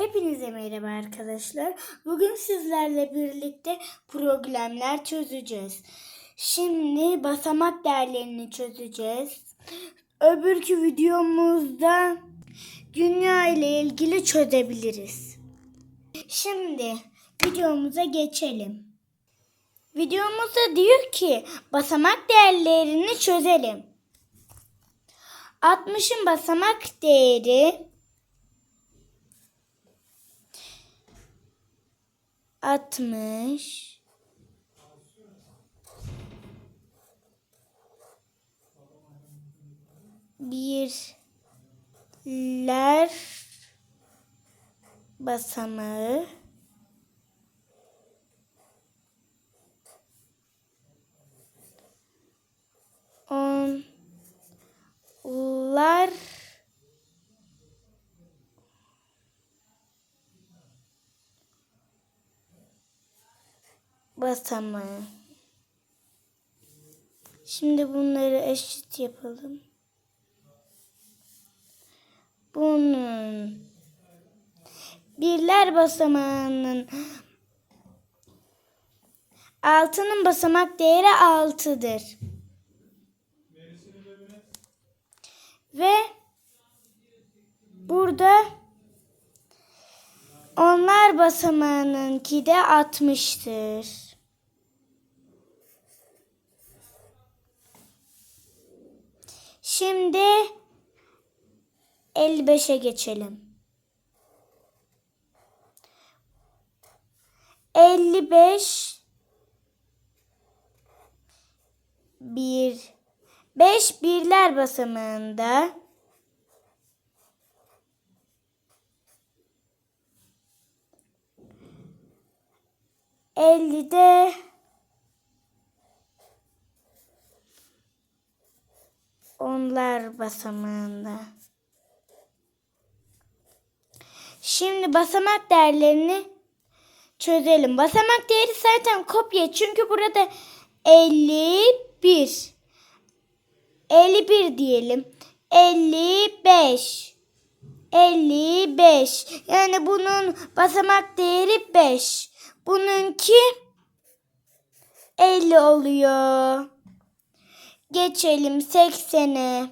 Hepinize merhaba arkadaşlar. Bugün sizlerle birlikte problemler çözeceğiz. Şimdi basamak değerlerini çözeceğiz. Öbürkü videomuzda dünya ile ilgili çözebiliriz. Şimdi videomuza geçelim. Videomuzda diyor ki basamak değerlerini çözelim. 60'ın basamak değeri 60 birler basamağı onlar basamağı. Şimdi bunları eşit yapalım. Bunun birler basamağının altının basamak değeri 6'dır. Ve burada onlar basamağınınki de 60'tır. Şimdi 55'e geçelim. 55 bir 5 birler basamağında Ellide onlar basamağında. Şimdi basamak değerlerini çözelim. Basamak değeri zaten kopya çünkü burada 51 51 diyelim. 55 55 yani bunun basamak değeri 5. Bununki 50 oluyor. Geçelim 80'e.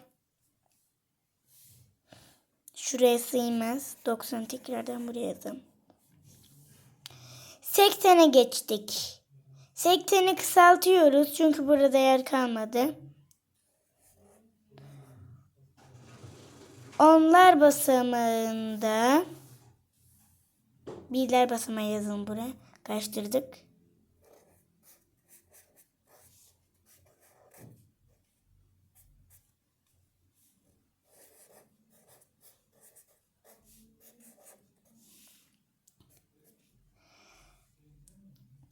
Şuraya sığmaz. 90 tekrardan buraya yazalım. 80'e geçtik. 80'i kısaltıyoruz çünkü burada yer kalmadı. Onlar basamağında birler basamağı yazın buraya. Karıştırdık.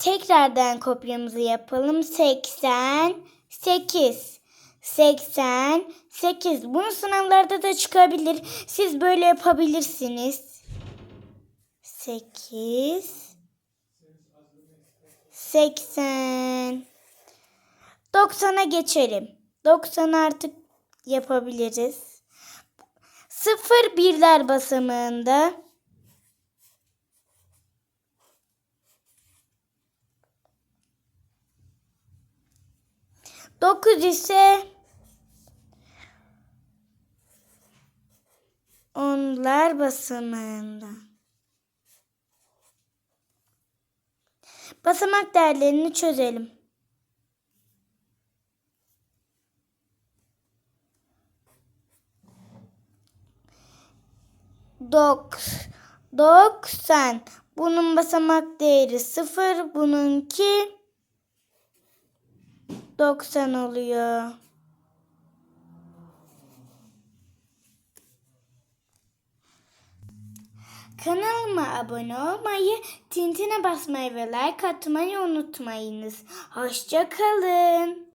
Tekrardan kopyamızı yapalım. 88 88 Bunu sınavlarda da çıkabilir. Siz böyle yapabilirsiniz. 8 80 90'a geçelim. 90 artık yapabiliriz. Sıfır birler basamağında Dokuz ise onlar basamağında. Basamak değerlerini çözelim. Dok, doksan. Bunun basamak değeri sıfır. Bununki 90 oluyor. Kanalıma abone olmayı, tintine basmayı ve like atmayı unutmayınız. Hoşça kalın.